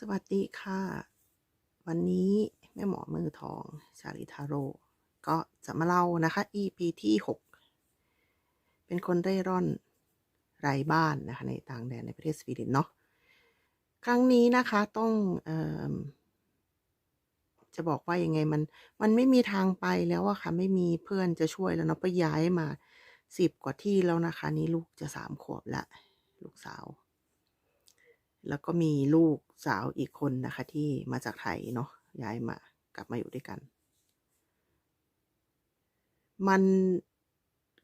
สวัสดีค่ะ วันนี้แม่หมอมือทอง ชาลิทาโร่ก็จะมาเล่านะคะ EP ที่ 6 เป็นคนเร่ร่อนไร้บ้านนะคะ ในต่างแดนในประเทศสวีเดนเนาะครั้งนี้นะคะต้องออจะบอกว่ายังไงมัน มันไม่มีทางไปแล้วอะค่ะ ไม่มีเพื่อนจะช่วยแล้วเนาะไปย้ายมาสิบกว่าที่แล้วนะคะ นี่ลูกจะสามขวบละลูกสาว แล้วก็มีลูกสาวอีกคนนะคะ ที่มาจากไทยเนาะย้ายมากลับมาอยู่ด้วยกัน มัน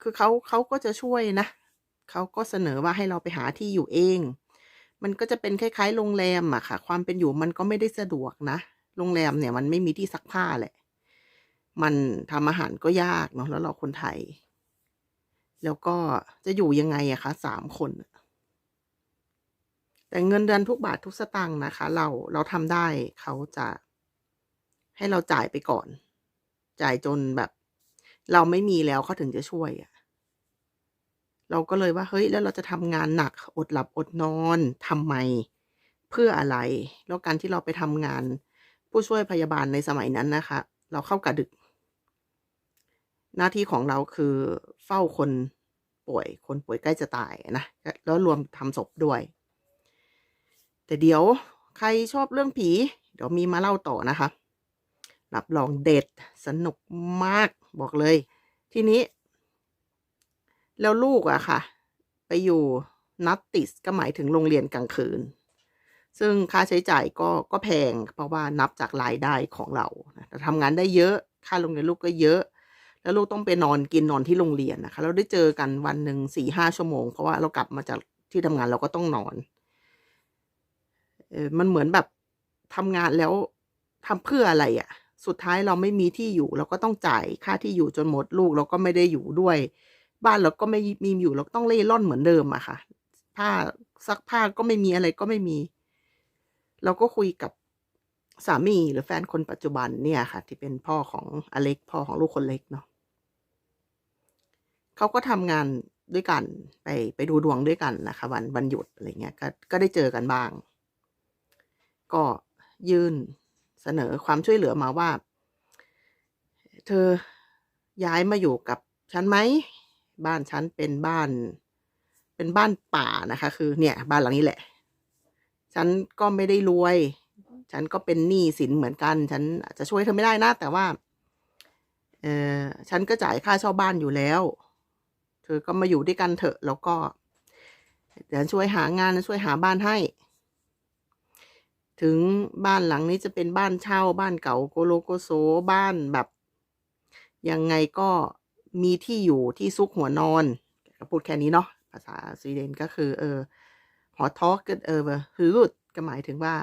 คือเขาเขาก็จะช่วยนะเขาก็เสนอว่าให้เราไปหาที่อยู่เอง มันก็จะเป็นคล้ายๆ โรงแรมอะค่ะ ความเป็นอยู่มันก็ไม่ได้สะดวกนะโรงแรมเนี่ยมันไม่มีที่ซักผ้าแหละ มันทำอาหารก็ยากเนาะแล้วเราคนไทย แล้วก็จะอยู่ยังไงอะคะสามคน แต่เงินเดือนทุกบาททุกสตางค์นะคะ เราเราทำได้เขาจะ ให้เราจ่ายไปก่อน จ่ายจนแบบ เราไม่มีแล้วเขาถึงจะช่วยอะเราก็เลยว่าเฮ้ยแล้วเราจะทำงานหนักอดหลับอดนอนทำไม เพื่ออะไร แล้วการที่เราไปทำงาน ผู้ช่วยพยาบาลในสมัยนั้นนะคะ เราเข้ากะดึก หน้าที่ของเราคือเฝ้าคนป่วย คนป่วยใกล้จะตายนะแล้วรวมทำศพด้วย แต่เดี๋ยวใครชอบเรื่องผี เดี๋ยวมีมาเล่าต่อนะคะ รับรองเด็ดสนุกมากบอกเลย ทีนี้ แล้วลูกอะค่ะ ไปอยู่นัตติสก็หมายถึงโรงเรียนกลางคืน ซึ่งค่าใช้จ่ายก็ก็แพง เพราะว่านับจากรายได้ของเราแต่ทำงานได้เยอะ ค่าโรงเรียนลูกก็เยอะ แล้วลูกต้องไปนอนกินนอนที่โรงเรียนนะคะ เราได้เจอกันวันหนึ่งสี่ห้าชั่วโมง เพราะว่าเรากลับมาจากที่ทำงานเราก็ต้องนอน เออมันเหมือนแบบทำงานแล้วทำเพื่ออะไรอะ่ะ สุดท้ายเราไม่มีที่อยู่ เราก็ต้องจ่ายค่าที่อยู่จนหมดลูกเราก็ไม่ได้อยู่ด้วย บ้านเราก็ไม่มีอยู่เราต้องเล่ร่อนเหมือนเดิมอะค่ะผ้าซักผ้าก็ไม่มีอะไรก็ไม่มี เราก็คุยกับสามีหรือแฟนคนปัจจุบันเนี่ยค่ะ ที่เป็นพ่อของอเล็กพ่อของลูกคนเล็กเนาะเขาก็ทำงานด้วยกันไปไปดูดวงด้วยกันนะคะ วันวันหยุดอะไรเงี้ยก็ก็ได้เจอกันบ้าง ก็ยื่นเสนอความช่วยเหลือมาว่า เธอย้ายมาอยู่กับฉันไหม บ้านฉันเป็นบ้าน เป็นบ้านป่านะคะ คือเนี่ยบ้านหลังนี้แหละ ฉันก็ไม่ได้รวย ฉันก็เป็นหนี้สินเหมือนกัน ฉันอาจจะช่วยเธอไม่ได้นะ แต่ว่า เออฉันก็จ่ายค่าเช่าบ้านอยู่แล้ว เธอก็มาอยู่ด้วยกันเถอะ แล้วก็เดี๋ยวช่วยหางานช่วยหาบ้านให้ ถึงบ้านหลังนี้จะเป็นบ้านเช่าบ้านเก่าโกโลโกโซบ้านแบบ ยังไงก็มีที่อยู่ที่ซุกหัวนอนก็พูดแค่นี้เนาะภาษาสวีเดนก็คือ เออหอทอกก็เออฮืดก็หมายถึงว่า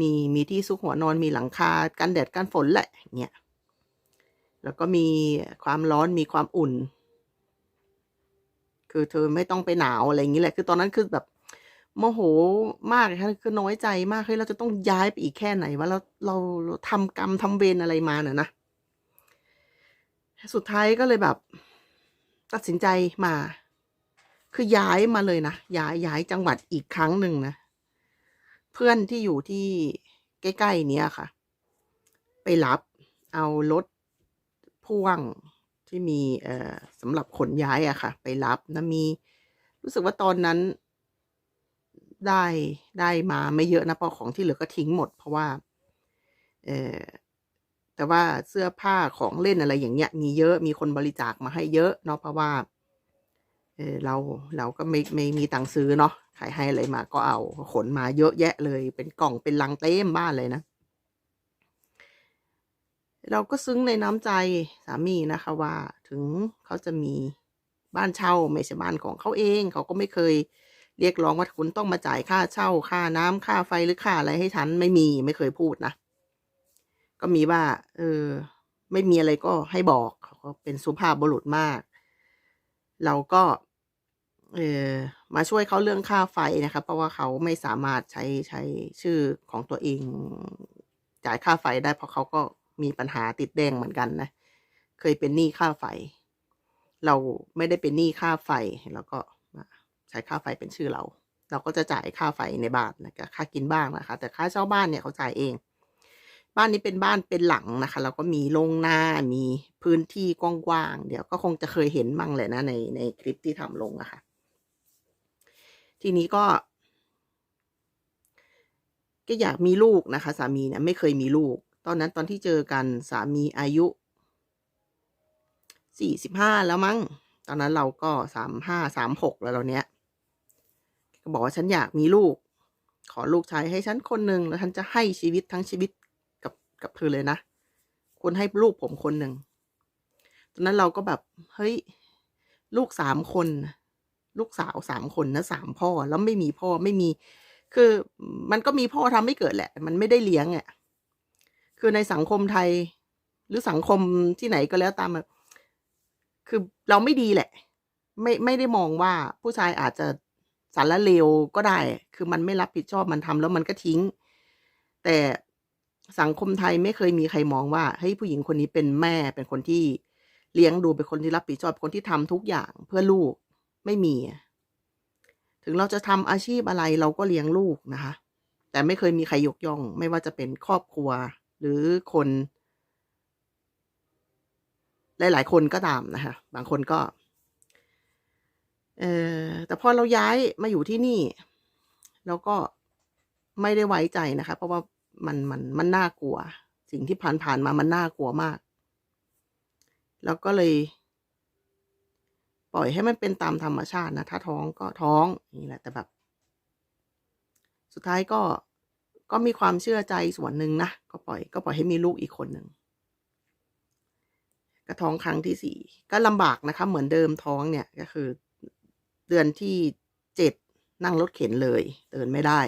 มีมีที่ซุกหัวนอนมีหลังคากันแดดกันฝนแหละเนี่ยแล้วก็มีความร้อนมีความอุ่น คือเธอไม่ต้องไปหนาวอะไรอย่างนี้แหละ คือตอนนั้นคือแบบ โมโหมากค่ะคือน้อยใจมากเฮ้ยเราจะต้องย้ายไปอีกแค่ไหนว่าเราเราทำกรรมทำเวรอะไรมาเนี่ยนะสุดท้ายก็เลยแบบ ตัดสินใจมา คือย้ายมาเลยนะย้ายย้ายจังหวัดอีกครั้งหนึ่งนะเพื่อนที่อยู่ที่ใกล้ๆเนี้ยค่ะ ไปรับเอารถพ่วงที่มีเอ่อสำหรับขนย้ายอะค่ะ ไปรับนะมี รู้สึกว่าตอนนั้น ได้ได้มาไม่เยอะนะเพราะของที่เหลือก็ทิ้งหมด เพราะว่า เออแต่ว่าเสื้อผ้าของเล่นอะไรอย่างเงี้ย มีเยอะมีคนบริจาคมาให้เยอะเนาะเพราะว่า เออเราเราก็ไม่ไม่มีตังค์ซื้อเนาะใครให้อะไรมาก็เอาขนมาเยอะแยะเลย เป็นกล่องเป็นลังเต็มบ้านเลยนะเราก็ซึ้งในน้ำใจสามีนะคะว่า ถึงเขาจะมีบ้านเช่าไม่ใช่บ้านของเขาเอง เขาก็ไม่เคย เรียกร้องว่าคุณต้องมาจ่ายค่าเช่าค่าน้ำค่าไฟหรือค่าอะไรให้ฉันไม่มีไม่เคยพูดนะ ก็มีว่า เออ ไม่มีอะไรก็ให้บอกเขาก็เป็นสุภาพบุรุษมาก เราก็เออมาช่วยเขาเรื่องค่าไฟนะคะเพราะว่าเขาไม่สามารถใช้ใช้ชื่อของตัวเอง จ่ายค่าไฟได้เพราะเขาก็มีปัญหาติดแดงเหมือนกันนะ เคยเป็นหนี้ค่าไฟ เราไม่ได้เป็นหนี้ค่าไฟแล้วก็ ใช้ค่าไฟเป็นชื่อเรา เราก็จะจ่ายค่าไฟในบ้านแล้วก็ค่ากินบ้างนะคะ แต่ค่าเช่าบ้านเนี่ยเขาจ่ายเอง บ้านนี้เป็นบ้านเป็นหลังนะคะ แล้วก็มีโรงหน้ามีพื้นที่กว้างๆเดี๋ยวก็คงจะเคยเห็นมั่งแหละนะในในคลิปที่ทำลงอะค่ะ ทีนี้ก็ก็อยากมีลูกนะคะ สามีเนี่ยไม่เคยมีลูก ตอนนั้นตอนที่เจอกันสามีอายุสี่สิบห้าแล้วมั้ง ตอนนั้นเราก็สามห้าสามหกแล้วเราเนี้ย บอกว่าฉันอยากมีลูก ขอลูกชายให้ฉันคนหนึ่งแล้วฉันจะให้ชีวิตทั้งชีวิตกับกับเธอเลยนะคุณให้ลูกผมคนหนึ่งตอนนั้นเราก็แบบเฮ้ยลูกสามคน ลูกสาวสามคนนะสามพ่อแล้วไม่มีพ่อไม่มี คือมันก็มีพ่อทำไม่เกิดแหละ มันไม่ได้เลี้ยงอะคือในสังคมไทย หรือสังคมที่ไหนก็แล้วตามคือเราไม่ดีแหละ ไม่ไม่ได้มองว่าผู้ชายอาจจะารเลวก็ได้ คือมันไม่รับผิดชอบมันทำแล้วมันก็ทิ้ง แต่สังคมไทยไม่เคยมีใครมองว่าเฮ้ยผู้หญิงคนนี้เป็นแม่เป็นคนที่เลี้ยงดูเป็นคนที่รับผิดชอบเป็นคนที่ทำทุกอย่างเพื่อลูกไม่มี ถึงเราจะทำอาชีพอะไรเราก็เลี้ยงลูกนะคะ แต่ไม่เคยมีใครยกย่อง ไม่ว่าจะเป็นครอบครัวหรือคน หลาย ๆ คนก็ตามนะคะบางคนก็ เออแต่พอเราย้ายมาอยู่ที่นี่เราก็ไม่ได้ไว้ใจนะคะ เพราะว่ามันมันมันน่ากลัว สิ่งที่ผ่านผ่านมามันน่ากลัวมาก แล้วก็เลย ปล่อยให้มันเป็นตามธรรมชาตินะถ้าท้องก็ท้องนี่แหละแต่แบบ สุดท้ายก็ก็มีความเชื่อใจส่วนหนึ่งนะก็ปล่อย ก็ปล่อยให้มีลูกอีกคนหนึ่งก็ท้องครั้งที่สี่ก็ลำบากนะคะ เหมือนเดิมท้องเนี่ยก็คือ เดือนที่เจ็ดนั่งรถเข็นเลยเดินไม่ได้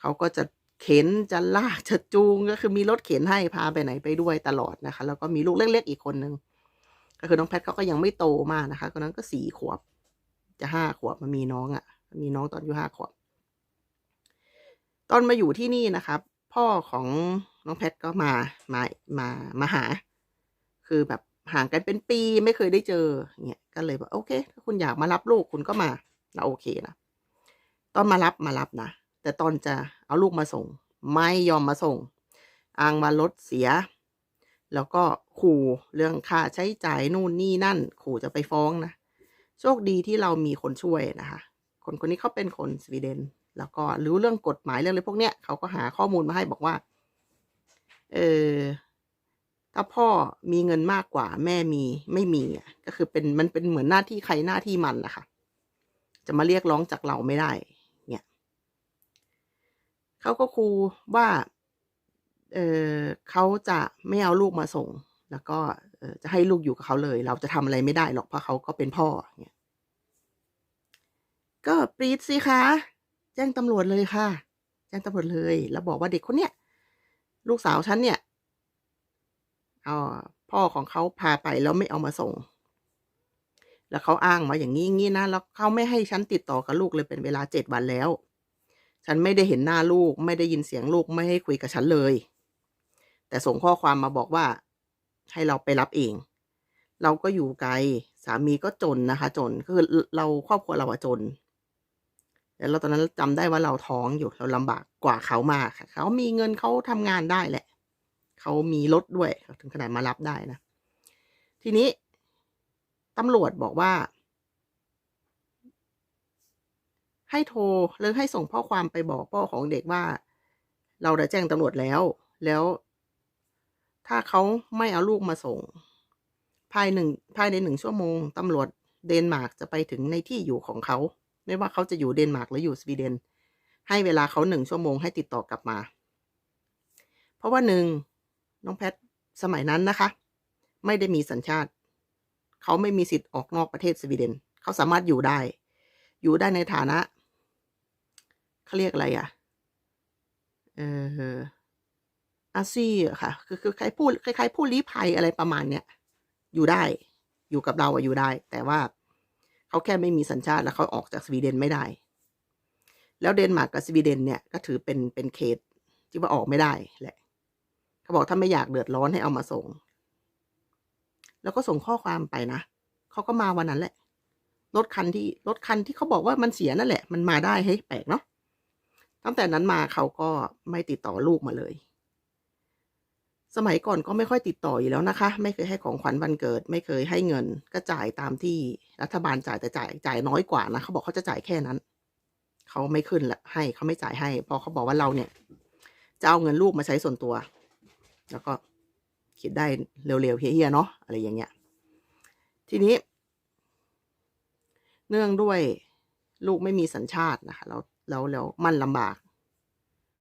เขาก็จะเข็นจะลากจะจูงก็คือมีรถเข็นให้พาไปไหนไปด้วยตลอดนะคะ แล้วก็มีลูกเล็กๆอีกคนนึงก็คือน้องแพทเขาก็ยังไม่โตมากนะคะตอนนั้นก็สี่ขวบ จะห้าขวบมันมีน้องอะ่ะ มีน้องตอนอายุห้าขวบ ตอนมาอยู่ที่นี่นะครับ พ่อของน้องแพทก็มามามามาหา คือแบบ ห่างกันเป็นปีไม่เคยได้เจอเนี่ยก็เลยบอกโอเค ถ้าคุณอยากมารับลูกคุณก็มาเราโอเคนะตอนมารับมารับนะแต่ตอนจะเอาลูกมาส่ง ไม่ยอมมาส่ง อ้างมารถเสีย แล้วก็ขู่เรื่องค่าใช้จ่ายนู่นนี่นั่น ขู่จะไปฟ้องนะโชคดีที่เรามีคนช่วยนะคะ คนคนนี้เขาเป็นคนสวีเดน แล้วก็รู้เรื่องกฎหมายเรื่องอะไรพวกเนี้ยเขาก็หาข้อมูลมาให้บอกว่า เออ ถ้าพ่อมีเงินมากกว่าแม่มีไม่มีอะก็คือเป็นมันเป็นเหมือนหน้าที่ใครหน้าที่มันนะคะจะมาเรียกร้องจากเราไม่ได้ เนี่ยเขาก็ครูว่า เออเขาจะไม่เอาลูกมาส่ง แล้วก็จะให้ลูกอยู่กับเขาเลย เราจะทำอะไรไม่ได้หรอกเพราะเขาก็เป็นพ่อเนี่ยก็ปรีดสิคะแจ้งตำรวจเลยค่ะ แจ้งตำรวจเลย แล้วบอกว่าเด็กคนเนี้ยลูกสาวฉันเนี่ย พ่อของเขาพาไปแล้วไม่เอามาส่ง แล้วเขาอ้างมาอย่างนี้งี้นะ แล้วเขาไม่ให้ฉันติดต่อกับลูกเลยเป็นเวลาเจ็ดวันแล้ว ฉันไม่ได้เห็นหน้าลูก ไม่ได้ยินเสียงลูกไม่ให้คุยกับฉันเลย แต่ส่งข้อความมาบอกว่า ให้เราไปรับเอง เราก็อยู่ไกล สามีก็จนนะคะ จนคือเราครอบครัวเราอะจนแต่เราตอนนั้นจำได้ว่าเราท้องอยู่เราลำบากกว่าเขามากค่ะ เขามีเงินเขาทำงานได้แหละ เขามีรถด้วย ถึงขนาดมารับได้นะ ทีนี้ตำรวจบอกว่า ให้โทรหรือให้ส่งข้อความไปบอกพ่อของเด็กว่า เราได้แจ้งตำรวจแล้ว แล้ว ถ้าเขาไม่เอาลูกมาส่ง ภายหนึ่งภายในหนึ่งชั่วโมงตำรวจเดนมาร์กจะไปถึงในที่อยู่ของเขา ไม่ว่าเขาจะอยู่เดนมาร์กหรืออยู่สวีเดน ให้เวลาเขาหนึ่งชั่วโมงให้ติดต่อกลับมา เพราะว่าหนึ่ง น้องแพทสมัยนั้นนะคะ ไม่ได้มีสัญชาติ เขาไม่มีสิทธิ์ออกนอกประเทศสวีเดน เขาสามารถอยู่ได้ อยู่ได้ในฐานะเขาเรียกอะไรอะ่ะ เอออาซีอะค่ะ คือคือใครพูดคล้ายๆผู้ลี้ภัยอะไรประมาณเนี้ยอยู่ได้ อยู่กับเราอะอยู่ได้ แต่ว่าเขาแค่ไม่มีสัญชาติแล้วเขาออกจากสวีเดนไม่ได้ แล้วเดนมาร์กกับสวีเดนเนี่ยก็ถือเป็นเป็นเขตที่ว่าออกไม่ได้แหละ เขาบอกถ้าไม่อยากเดือดร้อนให้เอามาส่ง แล้วก็ส่งข้อความไปนะเขาก็มาวันนั้นแหละ รถคันที่รถคันที่เขาบอกว่ามันเสียนั่นแหละ มันมาได้เฮ้ยแปลกเนาะ ตั้งแต่นั้นมาเขาก็ไม่ติดต่อลูกมาเลย สมัยก่อนก็ไม่ค่อยติดต่ออยู่แล้วนะคะ ไม่เคยให้ของขวัญวันเกิด ไม่เคยให้เงิน ก็จ่ายตามที่รัฐบาลจ่ายแต่จ่ายจ่ายน้อยกว่านะเขาบอกเขาจะจ่ายแค่นั้นเขาไม่ขึ้นละให้เขาไม่จ่ายให้เพราะเขาบอกว่าเราเนี่ย จะเอาเงินลูกมาใช้ส่วนตัว แล้วก็คิดได้เร็วๆเฮียๆเนาะอะไรอย่างเงี้ย ทีนี้ เนื่องด้วยลูกไม่มีสัญชาตินะคะแล้วแล้วแล้วมันลำบาก